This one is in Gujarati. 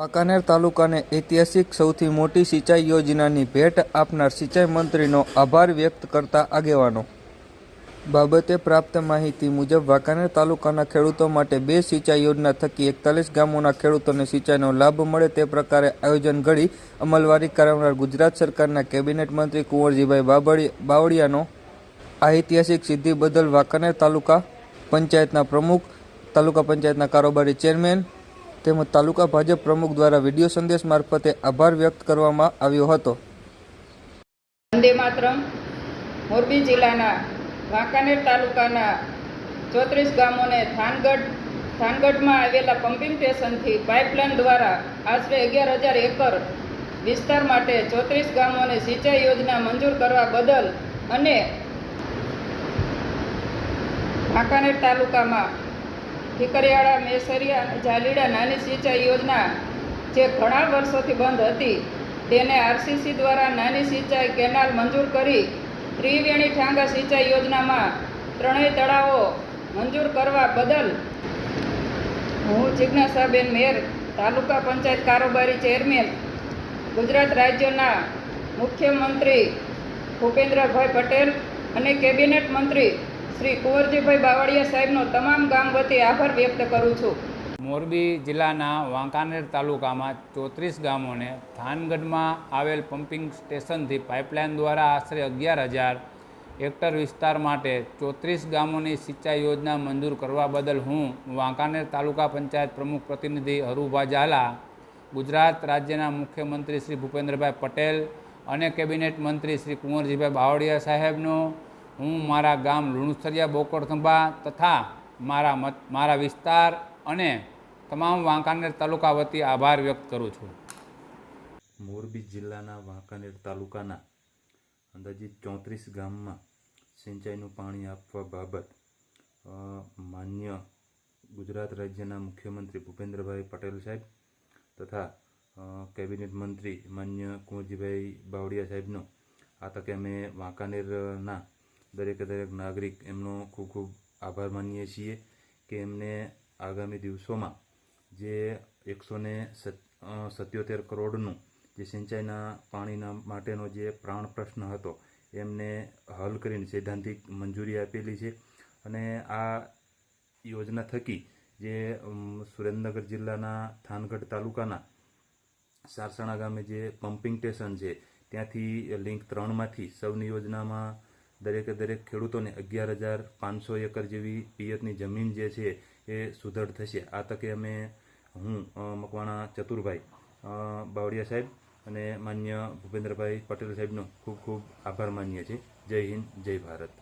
વાંકાનેર તાલુકાને ઐતિહાસિક સૌથી મોટી સિંચાઈ યોજનાની ભેટ આપનાર સિંચાઈ મંત્રીનો આભાર વ્યક્ત કરતા આગેવાનો. બાબતે પ્રાપ્ત માહિતી મુજબ વાંકાનેર તાલુકાના ખેડૂતો માટે બે સિંચાઈ યોજના થકી એકતાલીસ ગામોના ખેડૂતોને સિંચાઈનો લાભ મળે તે પ્રકારે આયોજન ઘડી અમલવારી કરાવનાર ગુજરાત સરકારના કેબિનેટ મંત્રી કુંવરજીભાઈ બાબડી બાવળિયાનો ઐતિહાસિક સિદ્ધિ બદલ વાંકાનેર તાલુકા પંચાયતના પ્રમુખ, તાલુકા પંચાયતના કારોબારી ચેરમેન તેમજ તાલુકા ભાજપ પ્રમુખ દ્વારા વીડિયો સંદેશ મારફતે આભાર વ્યક્ત કરવામાં આવ્યો હતો. વંદે માતરમ. મોરબી જિલ્લાના વાંકાનેર તાલુકાના ચોત્રીસ ગામોને થાનગઢ, થાનગઢમાં આવેલા પમ્પિંગ સ્ટેશનથી પાઇપલાઇન દ્વારા આશરે અગિયાર હજાર એકર વિસ્તાર માટે ચોત્રીસ ગામોને સિંચાઈ યોજના મંજૂર કરવા બદલ અને વાંકાનેર તાલુકામાં ઠીકરિયાળા, મેસરિયા અને ઝાલીડા નાની સિંચાઈ યોજના જે ઘણા વર્ષોથી બંધ હતી, તેને આરસીસી દ્વારા નાની સિંચાઈ કેનાલ મંજૂર કરી ત્રિવેણી ઠાંગા સિંચાઈ યોજનામાં ત્રણેય તળાવો મંજૂર કરવા બદલ હું જિજ્ઞાસાબેન મેર, તાલુકા પંચાયત કારોબારી ચેરમેન, ગુજરાત રાજ્યના મુખ્યમંત્રી ભૂપેન્દ્રભાઈ પટેલ અને કેબિનેટ મંત્રી શ્રી કુંવરજીભાઈ બાવળિયા સાહેબનો તમામ ગામ વતી આભાર વ્યક્ત કરું છું. મોરબી જિલ્લાના વાંકાનેર તાલુકામાં ચોત્રીસ ગામોને થાનગઢમાં આવેલ પમ્પિંગ સ્ટેશનથી પાઇપલાઇન દ્વારા આશરે અગિયાર હજાર હેક્ટર વિસ્તાર માટે ચોત્રીસ ગામોની સિંચાઈ યોજના મંજૂર કરવા બદલ હું વાંકાનેર તાલુકા પંચાયત પ્રમુખ પ્રતિનિધિ હરુભા ઝાલા, ગુજરાત રાજ્યના મુખ્યમંત્રી શ્રી ભૂપેન્દ્રભાઈ પટેલ અને કેબિનેટ મંત્રી શ્રી કુંવરજીભાઈ બાવળિયા સાહેબનો હું મારા ગામ લુણસરિયા બોકડથંભા તથા મારા મત, મારા વિસ્તાર અને તમામ વાંકાનેર તાલુકા વતી આભાર વ્યક્ત કરું છું. મોરબી જિલ્લાના વાંકાનેર તાલુકાના અંદાજિત ચોત્રીસ ગામમાં સિંચાઈનું પાણી આપવા બાબત માન્ય ગુજરાત રાજ્યના મુખ્યમંત્રી ભૂપેન્દ્રભાઈ પટેલ સાહેબ તથા કેબિનેટ મંત્રી માન્ય કુંવરજીભાઈ બાવળિયા સાહેબનો. આ તકે અમે વાંકાનેરના દરેકે દરેક નાગરિક એમનો ખૂબ ખૂબ આભાર માનીએ છીએ કે એમને આગામી દિવસોમાં જે એકસો ને સત્યોતેર કરોડનું જે સિંચાઈના પાણીના માટેનો જે પ્રાણ પ્રશ્ન હતો, એમને હલ કરીને સૈદ્ધાંતિક મંજૂરી આપેલી છે. અને આ યોજના થકી જે સુરેન્દ્રનગર જિલ્લાના થાનગઢ તાલુકાના સારસણા ગામે જે પમ્પિંગ સ્ટેશન છે, ત્યાંથી લિંક ત્રણમાંથી સૌની યોજનામાં દરેકે દરેક ખેડૂતોને અગિયાર હજાર પાંચસો એકર જેવી પિયતની જમીન જે છે એ સુદૃઢ થશે. આ તકે અમે હું મકવાણા ચતુરભાઈ બાવળિયા સાહેબ અને માન્ય ભૂપેન્દ્રભાઈ પટેલ સાહેબનો ખૂબ ખૂબ આભાર માનીએ છીએ. જય હિન્દ, જય ભારત.